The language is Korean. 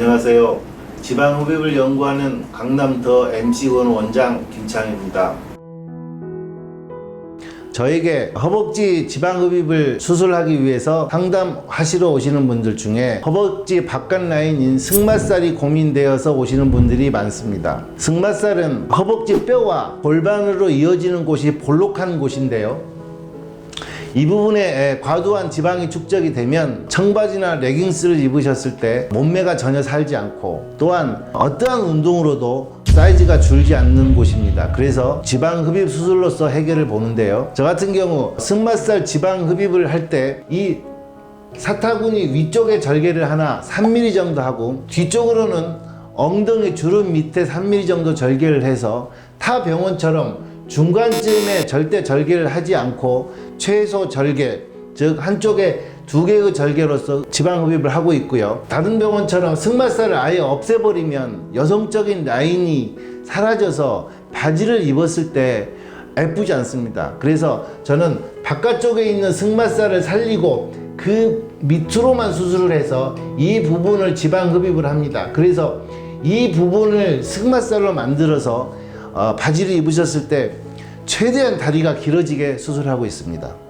안녕하세요. 지방 흡입을 연구하는 강남 더 MC원 원장 김창입니다. 저에게 허벅지 지방 흡입을 수술하기 위해서 상담하시러 오시는 분들 중에 허벅지 바깥 라인인 승마살이 고민되어서 오시는 분들이 많습니다. 승마살은 허벅지 뼈와 골반으로 이어지는 곳이 볼록한 곳인데요. 이 부분에 과도한 지방이 축적이 되면 청바지나 레깅스를 입으셨을 때 몸매가 전혀 살지 않고 또한 어떠한 운동으로도 사이즈가 줄지 않는 곳입니다. 그래서 지방 흡입 수술로서 해결을 보는데요. 저 같은 경우 승마살 지방 흡입을 할 때 이 사타구니 위쪽에 절개를 하나 3mm 정도 하고 뒤쪽으로는 엉덩이 주름 밑에 3mm 정도 절개를 해서 타 병원처럼 중간쯤에 절대 절개를 하지 않고 최소 절개 즉 한쪽에 두 개의 절개로서 지방 흡입을 하고 있고요. 다른 병원처럼 승마살을 아예 없애버리면 여성적인 라인이 사라져서 바지를 입었을 때 예쁘지 않습니다. 그래서 저는 바깥쪽에 있는 승마살을 살리고 그 밑으로만 수술을 해서 이 부분을 지방 흡입을 합니다. 그래서 이 부분을 승마살로 만들어서 어, 바지를 입으셨을 때 최대한 다리가 길어지게 수술하고 있습니다.